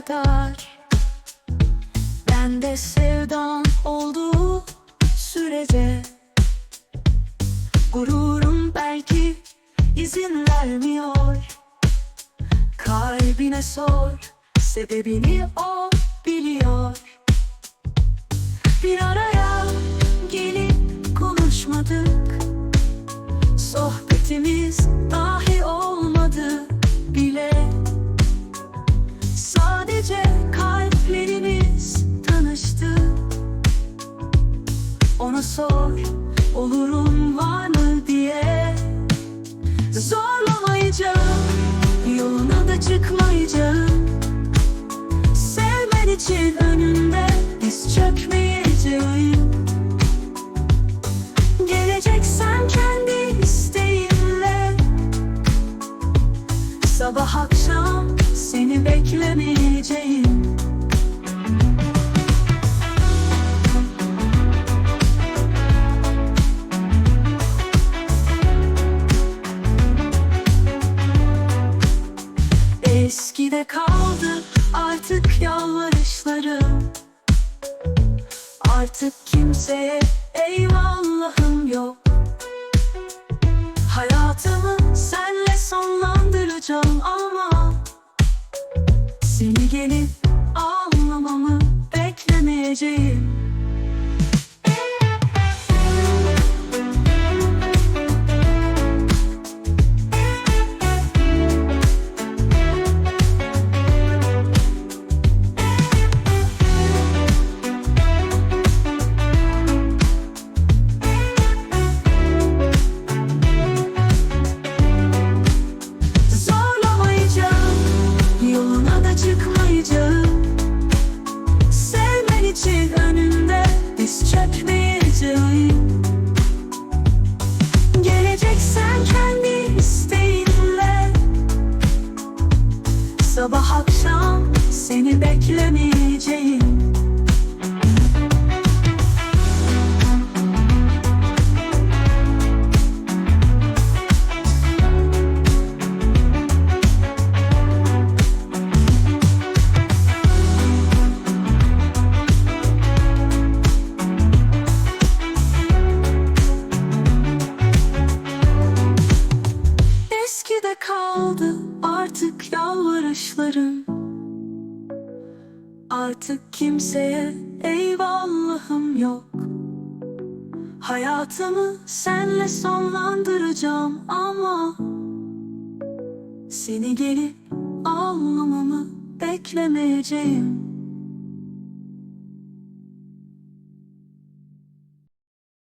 kadar. Ben de sevdan olduğu sürece Gururum belki izin vermiyor. Kalbine sor sebebini o biliyor. Bir araya Ona sor olurum var mı diye. Zorlamayacağım Yoluna da çıkmayacağım. Sevmen için önünde Diz çökmeyeceğim. Geleceksen kendi isteğinle. Sabah akşam seni beklemeyeceğim Eskide kaldı artık yalvarışlarım Artık kimseye eyvallahım yok. Hayatımı senle sonlandıracağım ama Seni gelip almamamı beklemeyeceğim Sabah akşam seni beklemeyeceğim Eskide kaldı artık yalvarışlarım. Artık kimseye eyvallahım yok. Hayatımı senle sonlandıracağım ama Seni gelip almamamı beklemeyeceğim